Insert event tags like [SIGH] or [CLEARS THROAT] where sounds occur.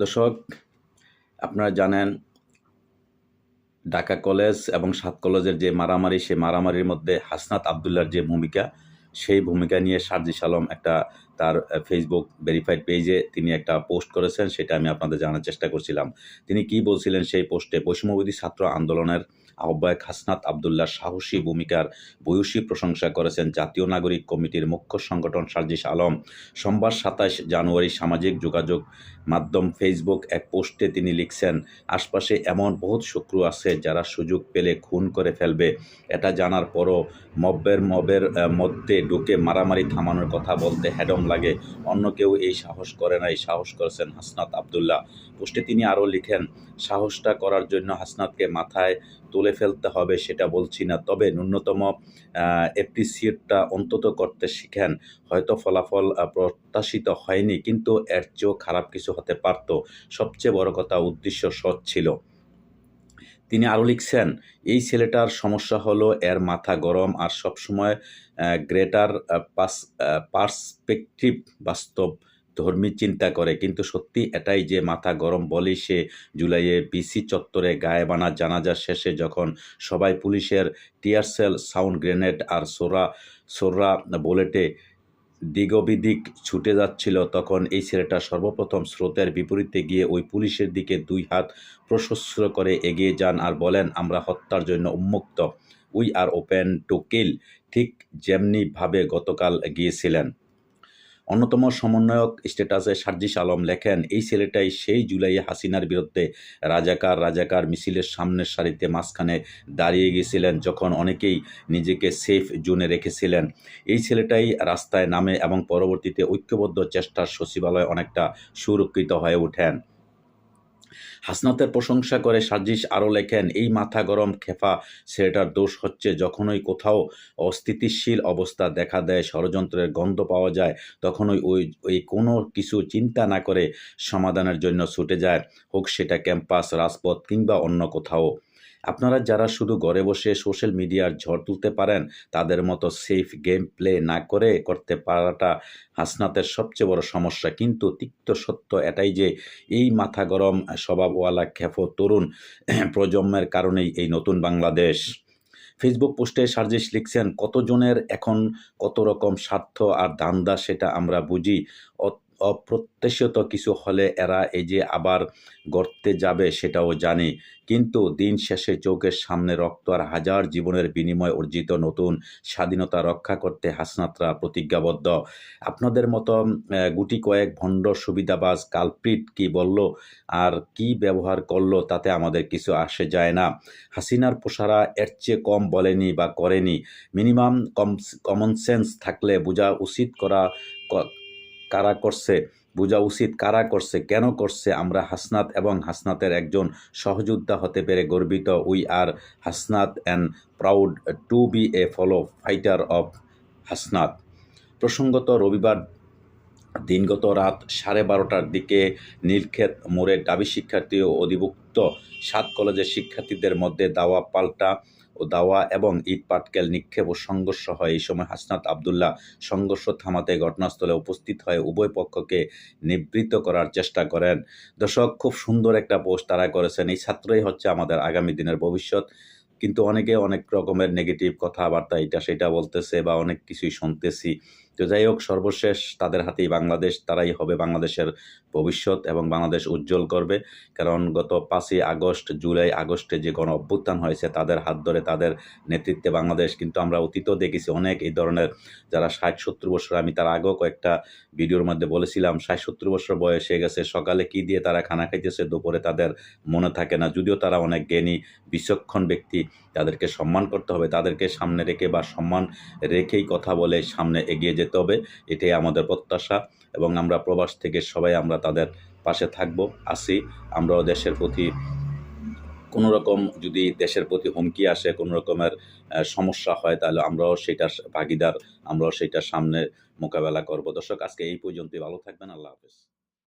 দর্শক, আপনারা জানেন, ঢাকা কলেজ এবং সাত কলেজের যে মারামারি, সেই মারামারির মধ্যে হাসনাত আবদুল্লার যে ভূমিকা, সেই ভূমিকা নিয়ে সার্জিস আলম একটা তার ফেসবুক ভেরিফাইড পেজে তিনি একটা পোস্ট করেছেন, সেটা আমি আপনাদের জানার চেষ্টা করছিলাম। তিনি কি বলছিলেন সেই পোস্টে বৈষম্যবিধি ছাত্র আন্দোলনের আহ্বায়ক হাসনাত আবদুল্লার সাহসী ভূমিকার ভূয়সী প্রশংসা করেছেন জাতীয় নাগরিক কমিটির মুখ্য সংগঠন সার্জিস আলম। সোমবার সাতাশ জানুয়ারি সামাজিক যোগাযোগ মাধ্যম ফেসবুক এক পোস্টে তিনি লিখছেন, আশপাশে এমন বহুত শত্রু আছে যারা সুযোগ পেলে খুন করে ফেলবে। এটা জানার পরও মব্বের মবের মধ্যে ঢুকে মারামারি থামানোর কথা বলতে হ্যাডম লাগে। অন্য কেউ এই সাহস করে নাই সাহস করেছেন হাসনাত আবদুল্লাহ। পোস্টে তিনি আরও লিখেন, সাহসটা করার জন্য হাসনাতকে মাথায় তুলে ফেলতে হবে, সেটা বলছি না। তবে ন্যূনতম অ্যাপ্রিসিয়েটটা অন্তত করতে শিখেন। হয়তো ফলাফল প্রত্যাশিত হয়নি, কিন্তু এর চেয়েও খারাপ কিছু হতে পারত। সবচেয়ে বড় কথা, উদ্দেশ্য সৎ ছিল। তিনি আরও লিখছেন, এই ছেলেটার সমস্যা হলো এর মাথা গরম আর সবসময় গ্রেটার পাস পার্সপেক্টিভ বাস্তব ধর্মী চিন্তা করে। কিন্তু সত্যি এটাই যে মাথা গরম বলেই সে জুলাইয়ে বিসি চত্বরে গায়েবানা জানাজা শেষে যখন সবাই পুলিশের টিয়ারসেল সাউন্ড গ্রেনেড আর সোরা সোররা বুলেটে দিগবিদিক ছুটে যাচ্ছিল তখন এই ছেলেটা সর্বপ্রথম স্রোতের বিপরীতে গিয়ে ওই পুলিশের দিকে দুই হাত প্রশস্ত্র করে এগিয়ে যান আর বলেন, আমরা হত্যার জন্য উন্মুক্ত। We are open to kill ঠিক যেমনিভাবে গতকাল গিয়েছিলেন। অন্যতম সমন্বয়ক স্ট্যাটাসে সার্জিস আলম লেখেন, এই ছেলেটাই সেই জুলাইয়ে হাসিনার বিরুদ্ধে রাজাকার রাজাকার মিছিলের সামনের সারিতে মাঝখানে দাঁড়িয়ে গিয়েছিলেন যখন অনেকেই নিজেকে সেফ জোনে রেখেছিলেন। এই ছেলেটাই রাস্তায় নামে এবং পরবর্তীতে ঐক্যবদ্ধ চেষ্টার সচিবালয় অনেকটা সুরক্ষিত হয়ে ওঠেন। হাসনাতের প্রশংসা করে সাজিশ আরও লেখেন, এই মাথা গরম খেফা, ছেলেটার দোষ হচ্ছে যখনই কোথাও অস্থিতিশীল অবস্থা দেখা দেয়, ষড়যন্ত্রের গন্ধ পাওয়া যায়, তখনই ওই ওই কোনো কিছু চিন্তা না করে সমাধানের জন্য ছুটে যায়। হোক সেটা ক্যাম্পাস, রাজপথ কিংবা অন্য কোথাও। আপনারা যারা শুধু ঘরে বসে সোশ্যাল মিডিয়ার ঝড় তুলতে পারেন, তাদের মতো সেফ গেম প্লে না করে করতে পারাটা হাসনাতের সবচেয়ে বড় সমস্যা। কিন্তু তিক্ত সত্য এটাই যে, এই মাথা গরম স্বভাবওয়ালা খেফো তরুণ [CLEARS THROAT] প্রজন্মের কারণেই এই নতুন বাংলাদেশ। ফেসবুক পোস্টে সার্জিস লিখছেন, কতজনের এখন কত রকম স্বার্থ আর দান্দা সেটা আমরা বুঝি। অ- অপ্রত্যাশিত কিছু হলে এরা এই যে আবার গর্তে যাবে সেটাও জানি। কিন্তু দিন শেষে চোখের সামনে রক্ত আর হাজার জীবনের বিনিময়ে অর্জিত নতুন স্বাধীনতা রক্ষা করতে হাসনাতরা প্রতিজ্ঞাবদ্ধ। আপনাদের মতো গুটি কয়েক ভণ্ড সুবিধাবাজ কালপ্রিট কি বলল আর কি ব্যবহার করল তাতে আমাদের কিছু আসে যায় না। হাসিনার পোষারা এর চেয়ে কম বলেনি বা করেনি। মিনিমাম কম কমন সেন্স থাকলে বোঝা উচিত করা কারা করছে, বোঝা উচিত কারা করছে, কেন করছে, আমরা হাসনাত এবং হাসনাতের একজন সহযোদ্ধা হতে পেরে গর্বিত। We are Hasnat and proud to be a fellow fighter of Hasnat. প্রসঙ্গত রবিবার দিনগত রাত সাড়ে বারোটার দিকে নীলক্ষেত মোড়ে দাবি শিক্ষার্থী ও অধিভুক্ত সাত কলেজের শিক্ষার্থীদের মধ্যে দাওয়া পাল্টা ও দাওয়া এবং ইট পাটকেল নিক্ষেপ ও সংঘর্ষ হয়। এই সময় হাসনাত আবদুল্লাহ সংঘর্ষ থামাতে ঘটনাস্থলে উপস্থিত হয়ে উভয় পক্ষকে নিবৃত্ত করার চেষ্টা করেন। দর্শক, খুব সুন্দর একটা পোস্ট তারা করেছেন। এই ছাত্রই হচ্ছে আমাদের আগামী দিনের ভবিষ্যৎ। কিন্তু অনেকে অনেক রকমের নেগেটিভ কথাবার্তা, এটা সেটা বলতেছে বা অনেক কিছুই শুনতেছি। তো যাই হোক, সর্বশেষ তাদের হাতেই বাংলাদেশ, তারাই হবে বাংলাদেশের ভবিষ্যৎ এবং বাংলাদেশ উজ্জ্বল করবে। কারণ গত পাঁচই আগস্ট, জুলাই আগস্টে যে গণ অভ্যুত্থান হয়েছে, তাদের হাত ধরে তাদের নেতৃত্বে বাংলাদেশ, কিন্তু আমরা অতীতও দেখেছি অনেক এই ধরনের যারা ষাট সত্তর বছর, আমি তার আগেও কয়েকটা ভিডিওর মধ্যে বলেছিলাম, ষাট সত্তর বছর বয়স হয়ে গেছে, সকালে কি দিয়ে তারা খানা খাইতেছে, দুপুরে তাদের মনে থাকে না। যদিও তারা অনেক জ্ঞানী, বিচক্ষণ ব্যক্তি, তাদেরকে সম্মান করতে হবে, তাদেরকে সামনে রেখে বা সম্মান রেখেই কথা বলে সামনে এগিয়ে যেতে হবে, এটাই আমাদের প্রত্যাশা এবং আমরা প্রবাস থেকে সবাই আমরা তাদের পাশে থাকব, আসি। আমরাও দেশের প্রতি কোনো রকম যদি দেশের প্রতি হুমকি আসে, কোনো রকমের সমস্যা হয়, তাহলে আমরাও সেটার ভাগিদার আমরাও সেটার সামনে মোকাবেলা করব। দর্শক, আজকে এই পর্যন্তই। ভালো থাকবেন। আল্লাহ হাফেজ।